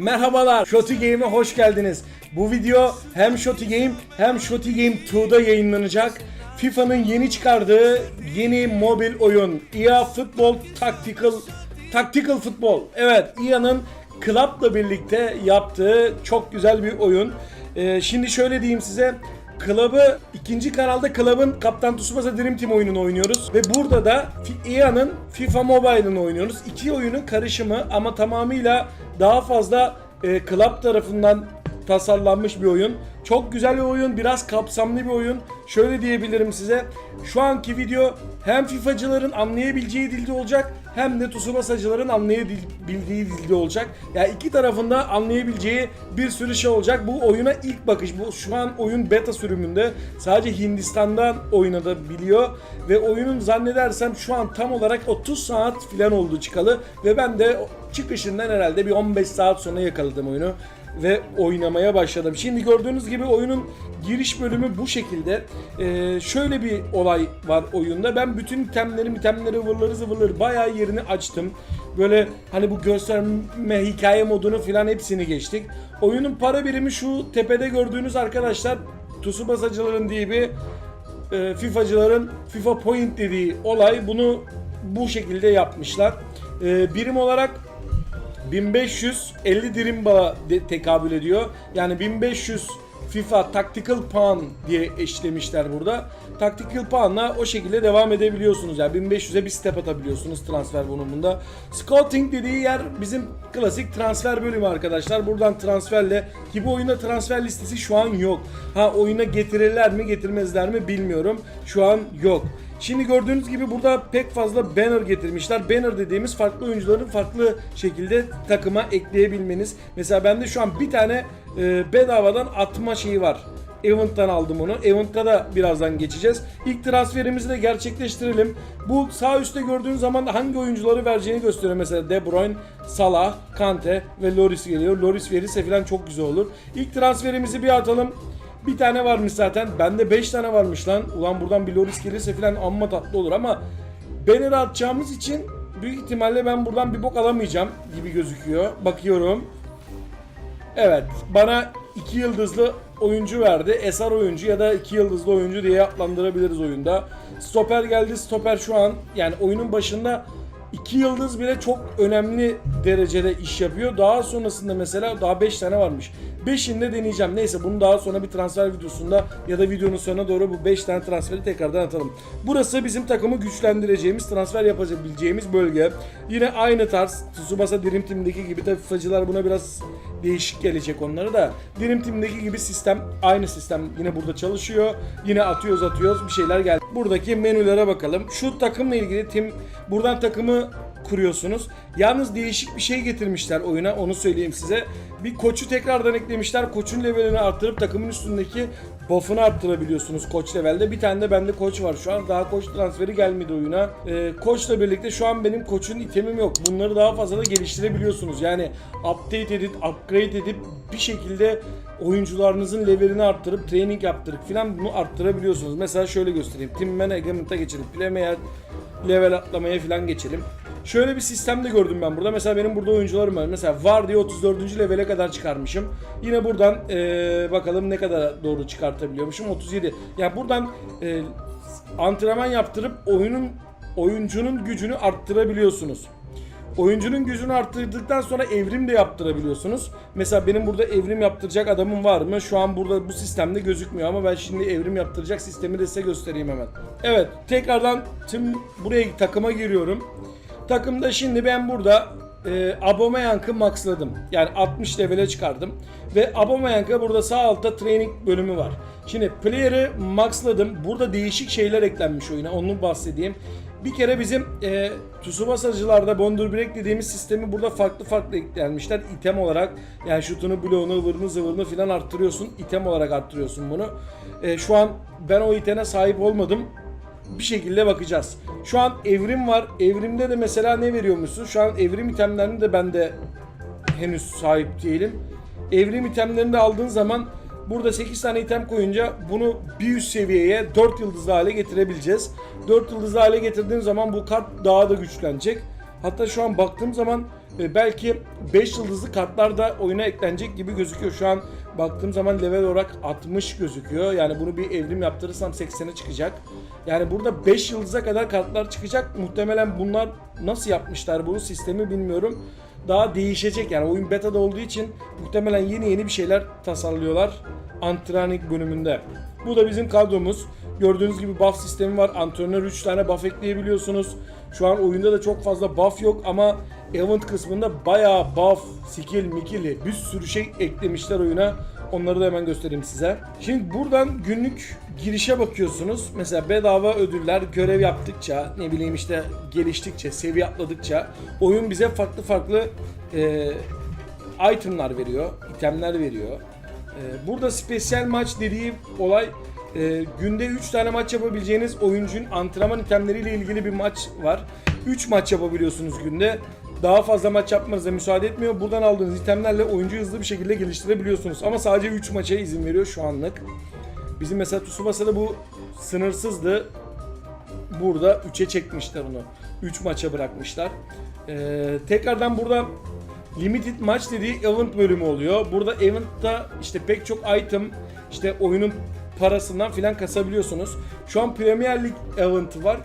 Merhabalar, Shotty Game'e hoş geldiniz. Bu video hem Shotty Game hem Shotty Game 2'da yayınlanacak. FIFA'nın yeni çıkardığı yeni mobil oyun EA Football Tactical Tactical Football. Evet, EA'nın Club'la birlikte yaptığı çok güzel bir oyun. Ee, şimdi şöyle diyeyim size. Club'ı ikinci kanalda Club'ın Kaptan Tsubasa Dream Team oyununu oynuyoruz ve burada da EA'nın FIFA Mobile'ını oynuyoruz. İki oyunun karışımı ama tamamıyla daha fazla e, Club tarafından tasarlanmış bir oyun. Çok güzel bir oyun, biraz kapsamlı bir oyun. Şöyle diyebilirim size. Şu anki video hem FIFA'cıların anlayabileceği dilde olacak hem de Tsubasa'cıların anlayabildiği dilde olacak. Yani iki tarafında anlayabileceği bir sürü şey olacak. Bu oyuna ilk bakış. Bu şu an oyun beta sürümünde. Sadece Hindistan'dan oynanabiliyor ve oyunun zannedersem şu an tam olarak 30 saat falan oldu çıkalı ve ben de çıkışından herhalde bir 15 saat sonra yakaladım oyunu ve oynamaya başladım. Şimdi gördüğünüz gibi oyunun giriş bölümü bu şekilde. Ee, şöyle bir olay var oyunda. Ben bütün itemleri, itemleri, ıvırları zıvırları bayağı yerini açtım. Böyle hani bu gösterme hikaye modunu filan hepsini geçtik. Oyunun para birimi şu tepede gördüğünüz arkadaşlar Tsubasa'cıların diye bir e, FIFA'cıların FIFA Point dediği olay bunu bu şekilde yapmışlar. E, birim olarak 1550 Dirimbala de tekabül ediyor. Yani 1500 FIFA Tactical Puan diye eşlemişler burada. Tactical Puan'la o şekilde devam edebiliyorsunuz. Yani 1500'e bir step atabiliyorsunuz transfer bölümünde. Scouting dediği yer bizim klasik transfer bölümü arkadaşlar. Buradan transferle ki bu oyunda transfer listesi şu an yok. Ha oyuna getirirler mi getirmezler mi bilmiyorum. Şu an yok. Şimdi gördüğünüz gibi burada pek fazla banner getirmişler. Banner dediğimiz farklı oyuncuların farklı şekilde takıma ekleyebilmeniz. Mesela bende şu an bir tane e, bedavadan atma şeyi var. Event'tan aldım onu. Event'ta da birazdan geçeceğiz. İlk transferimizi de gerçekleştirelim. Bu sağ üstte gördüğünüz zaman hangi oyuncuları vereceğini gösteriyor. Mesela De Bruyne, Salah, Kante ve Loris geliyor. Loris verirse falan çok güzel olur. İlk transferimizi bir atalım. Bir tane varmış zaten. Bende 5 tane varmış lan. Ulan buradan bir Loris gelirse falan amma tatlı olur ama banner atacağımız için büyük ihtimalle ben buradan bir bok alamayacağım gibi gözüküyor. Bakıyorum. Evet, bana iki yıldızlı oyuncu verdi. Eser oyuncu ya da iki yıldızlı oyuncu diye adlandırabiliriz oyunda. Stoper geldi. Stoper şu an yani oyunun başında iki yıldız bile çok önemli derecede iş yapıyor. Daha sonrasında mesela daha 5 tane varmış. 5'ini de deneyeceğim. Neyse bunu daha sonra bir transfer videosunda ya da videonun sonuna doğru bu 5 tane transferi tekrardan atalım. Burası bizim takımı güçlendireceğimiz, transfer yapabileceğimiz bölge. Yine aynı tarz Tsubasa Dream Team'deki gibi tabii FIFA'cılar buna biraz değişik gelecek onları da. Dream Team'deki gibi sistem aynı sistem yine burada çalışıyor. Yine atıyoruz atıyoruz bir şeyler geldi. Buradaki menülere bakalım. Şu takımla ilgili tim buradan takımı kuruyorsunuz. Yalnız değişik bir şey getirmişler oyuna onu söyleyeyim size. Bir koçu tekrardan eklemişler. Koçun levelini arttırıp takımın üstündeki buff'unu arttırabiliyorsunuz koç levelde. Bir tane de bende koç var şu an. Daha koç transferi gelmedi oyuna. Ee, koçla birlikte şu an benim koçun itemim yok. Bunları daha fazla da geliştirebiliyorsunuz. Yani update edip, upgrade edip bir şekilde oyuncularınızın levelini arttırıp training yaptırıp filan bunu arttırabiliyorsunuz. Mesela şöyle göstereyim. Team Management'a geçelim. Premier level atlamaya filan geçelim. Şöyle bir sistem de gördüm ben burada. Mesela benim burada oyuncularım var. Mesela var diye 34. levele kadar çıkarmışım. Yine buradan eee, bakalım ne kadar doğru çıkartabiliyormuşum. 37. Ya buradan eee, antrenman yaptırıp oyunun oyuncunun gücünü arttırabiliyorsunuz. Oyuncunun gücünü arttırdıktan sonra evrim de yaptırabiliyorsunuz. Mesela benim burada evrim yaptıracak adamım var mı? Şu an burada bu sistemde gözükmüyor ama ben şimdi evrim yaptıracak sistemi de size göstereyim hemen. Evet, tekrardan tüm buraya takıma giriyorum. Takımda şimdi ben burada e, Aubameyang'ı maxladım. Yani 60 levele çıkardım. Ve Aubameyang'a burada sağ altta training bölümü var. Şimdi player'ı maxladım. Burada değişik şeyler eklenmiş oyuna. Onu bahsedeyim. Bir kere bizim e, Tsubasa'cılarda Bondur Break dediğimiz sistemi burada farklı farklı eklenmişler. item olarak yani şutunu, bloğunu, ıvırını, zıvırını filan arttırıyorsun. item olarak arttırıyorsun bunu. E, şu an ben o iteme sahip olmadım bir şekilde bakacağız. Şu an evrim var. Evrimde de mesela ne veriyormuşsun? Şu an evrim itemlerini de bende henüz sahip değilim. Evrim itemlerini de aldığın zaman burada 8 tane item koyunca bunu bir üst seviyeye 4 yıldızlı hale getirebileceğiz. 4 yıldızlı hale getirdiğin zaman bu kart daha da güçlenecek. Hatta şu an baktığım zaman e, belki 5 yıldızlı kartlar da oyuna eklenecek gibi gözüküyor. Şu an baktığım zaman level olarak 60 gözüküyor. Yani bunu bir evrim yaptırırsam 80'e çıkacak. Yani burada 5 yıldıza kadar kartlar çıkacak. Muhtemelen bunlar nasıl yapmışlar bunu sistemi bilmiyorum. Daha değişecek yani oyun beta'da olduğu için muhtemelen yeni yeni bir şeyler tasarlıyorlar antrenlik bölümünde. Bu da bizim kadromuz. Gördüğünüz gibi buff sistemi var. Antrenör 3 tane buff ekleyebiliyorsunuz. Şu an oyunda da çok fazla buff yok ama event kısmında bayağı buff, skill, mikili bir sürü şey eklemişler oyuna. Onları da hemen göstereyim size. Şimdi buradan günlük girişe bakıyorsunuz. Mesela bedava ödüller görev yaptıkça, ne bileyim işte geliştikçe, seviye atladıkça oyun bize farklı farklı e, itemlar veriyor, itemler veriyor. Ee, Burada spesiyel maç dediği olay e, günde 3 tane maç yapabileceğiniz oyuncunun antrenman itemleriyle ilgili bir maç var. 3 maç yapabiliyorsunuz günde. Daha fazla maç yapmanıza müsaade etmiyor. Buradan aldığınız itemlerle oyuncuyu hızlı bir şekilde geliştirebiliyorsunuz. Ama sadece 3 maça izin veriyor şu anlık. Bizim mesela Tsubasa'da bu sınırsızdı. Burada 3'e çekmişler onu. 3 maça bırakmışlar. Ee, tekrardan burada Limited maç dediği event bölümü oluyor. Burada event'ta işte pek çok item işte oyunun parasından filan kasabiliyorsunuz. Şu an Premier Lig event'ı var.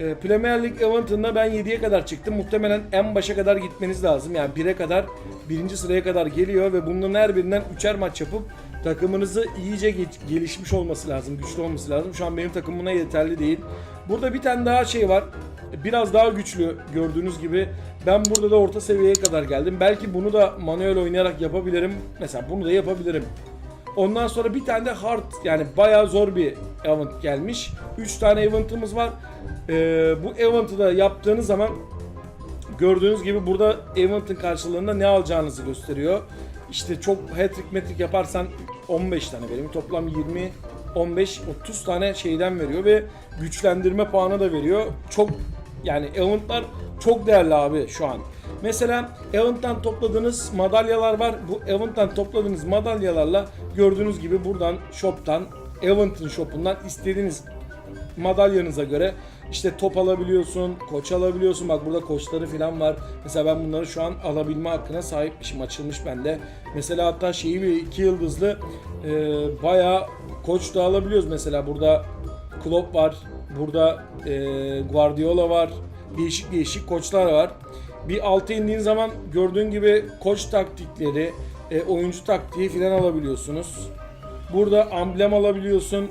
Ee, Premier Lig event'ında ben 7'ye kadar çıktım. Muhtemelen en başa kadar gitmeniz lazım. Yani 1'e kadar, birinci sıraya kadar geliyor ve bunların her birinden 3'er maç yapıp takımınızı iyice geç- gelişmiş olması lazım, güçlü olması lazım. Şu an benim takım buna yeterli değil. Burada bir tane daha şey var. Biraz daha güçlü gördüğünüz gibi. Ben burada da orta seviyeye kadar geldim. Belki bunu da manuel oynayarak yapabilirim. Mesela bunu da yapabilirim. Ondan sonra bir tane de hard yani bayağı zor bir event gelmiş. 3 tane event'ımız var. Ee, bu event'ı da yaptığınız zaman gördüğünüz gibi burada event'ın karşılığında ne alacağınızı gösteriyor. İşte çok hat-trick metrik yaparsan 15 tane veriyor. Toplam 20 15 30 tane şeyden veriyor ve güçlendirme puanı da veriyor. Çok yani event'lar çok değerli abi şu an. Mesela event'tan topladığınız madalyalar var. Bu event'tan topladığınız madalyalarla gördüğünüz gibi buradan shop'tan event'ın shop'undan istediğiniz madalyanıza göre işte top alabiliyorsun, koç alabiliyorsun. Bak burada koçları falan var. Mesela ben bunları şu an alabilme hakkına sahipmişim. Açılmış bende. Mesela hatta şeyi bir iki yıldızlı e, bayağı koç da alabiliyoruz. Mesela burada Klopp var. Burada e, Guardiola var. Değişik değişik koçlar var. Bir alta indiğin zaman gördüğün gibi koç taktikleri, e, oyuncu taktiği falan alabiliyorsunuz. Burada amblem alabiliyorsun.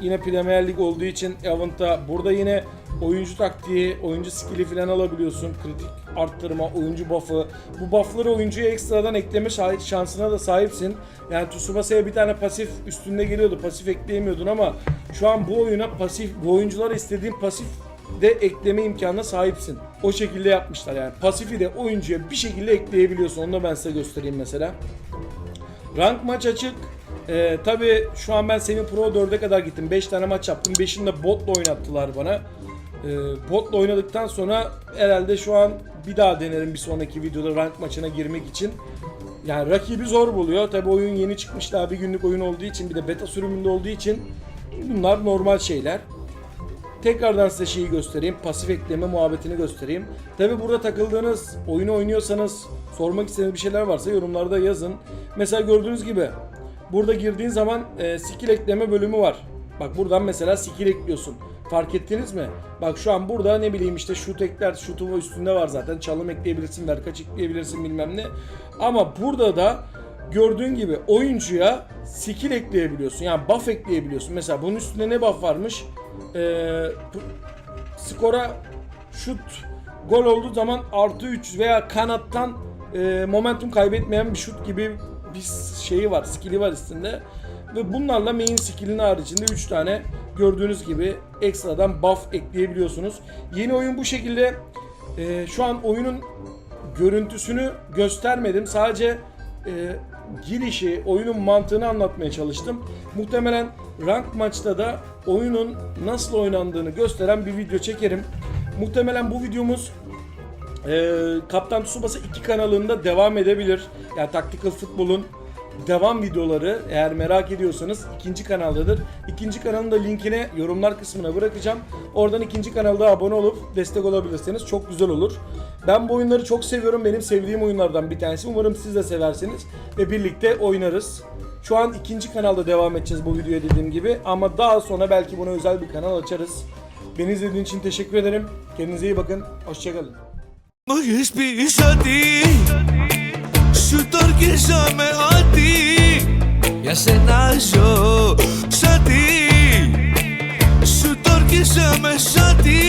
Yine Premier Lig olduğu için Avant'ta burada yine oyuncu taktiği, oyuncu skill'i falan alabiliyorsun. Kritik arttırma, oyuncu buff'ı. Bu buff'ları oyuncuya ekstradan ekleme şansına da sahipsin. Yani Tsubasa'ya bir tane pasif üstünde geliyordu. Pasif ekleyemiyordun ama şu an bu oyuna pasif, bu oyunculara istediğin pasif de ekleme imkanına sahipsin. O şekilde yapmışlar yani. Pasifi de oyuncuya bir şekilde ekleyebiliyorsun. Onu da ben size göstereyim mesela. Rank maç açık. Ee, Tabi şu an ben Senin Pro 4'e kadar gittim. 5 tane maç yaptım. 5'ini de botla oynattılar bana. Ee, botla oynadıktan sonra herhalde şu an bir daha denerim bir sonraki videoda rank maçına girmek için. Yani rakibi zor buluyor. Tabi oyun yeni çıkmış daha bir günlük oyun olduğu için bir de beta sürümünde olduğu için bunlar normal şeyler. Tekrardan size şeyi göstereyim. Pasif ekleme muhabbetini göstereyim. Tabi burada takıldığınız, oyunu oynuyorsanız, sormak istediğiniz bir şeyler varsa yorumlarda yazın. Mesela gördüğünüz gibi burada girdiğin zaman e, skill ekleme bölümü var. Bak buradan mesela skill ekliyorsun. Fark ettiniz mi? Bak şu an burada ne bileyim işte şut ekler, şutu üstünde var zaten. Çalım ekleyebilirsin, verkaç ekleyebilirsin bilmem ne. Ama burada da gördüğün gibi oyuncuya skill ekleyebiliyorsun. Yani buff ekleyebiliyorsun. Mesela bunun üstünde ne buff varmış? Ee, skora şut gol olduğu zaman artı 3 veya kanattan e, momentum kaybetmeyen bir şut gibi bir şeyi var, skill'i var üstünde. Ve bunlarla main skill'in haricinde 3 tane gördüğünüz gibi ekstradan buff ekleyebiliyorsunuz. Yeni oyun bu şekilde. E, şu an oyunun görüntüsünü göstermedim. Sadece e, girişi, oyunun mantığını anlatmaya çalıştım. Muhtemelen rank maçta da oyunun nasıl oynandığını gösteren bir video çekerim. Muhtemelen bu videomuz e, Kaptan Tsubasa 2 kanalında devam edebilir. Yani Tactical Futbol'un devam videoları eğer merak ediyorsanız ikinci kanaldadır. İkinci kanalın da linkini yorumlar kısmına bırakacağım. Oradan ikinci kanalda abone olup destek olabilirseniz çok güzel olur. Ben bu oyunları çok seviyorum. Benim sevdiğim oyunlardan bir tanesi. Umarım siz de seversiniz ve birlikte oynarız. Şu an ikinci kanalda devam edeceğiz bu videoya dediğim gibi ama daha sonra belki buna özel bir kanal açarız. Beni izlediğiniz için teşekkür ederim. Kendinize iyi bakın. Hoşçakalın. Μου έχεις πει ότι. Σου το αρχίσαμε ότι. Για σένα ζω Σαν τι Σου το αρχίσαμε σαν τι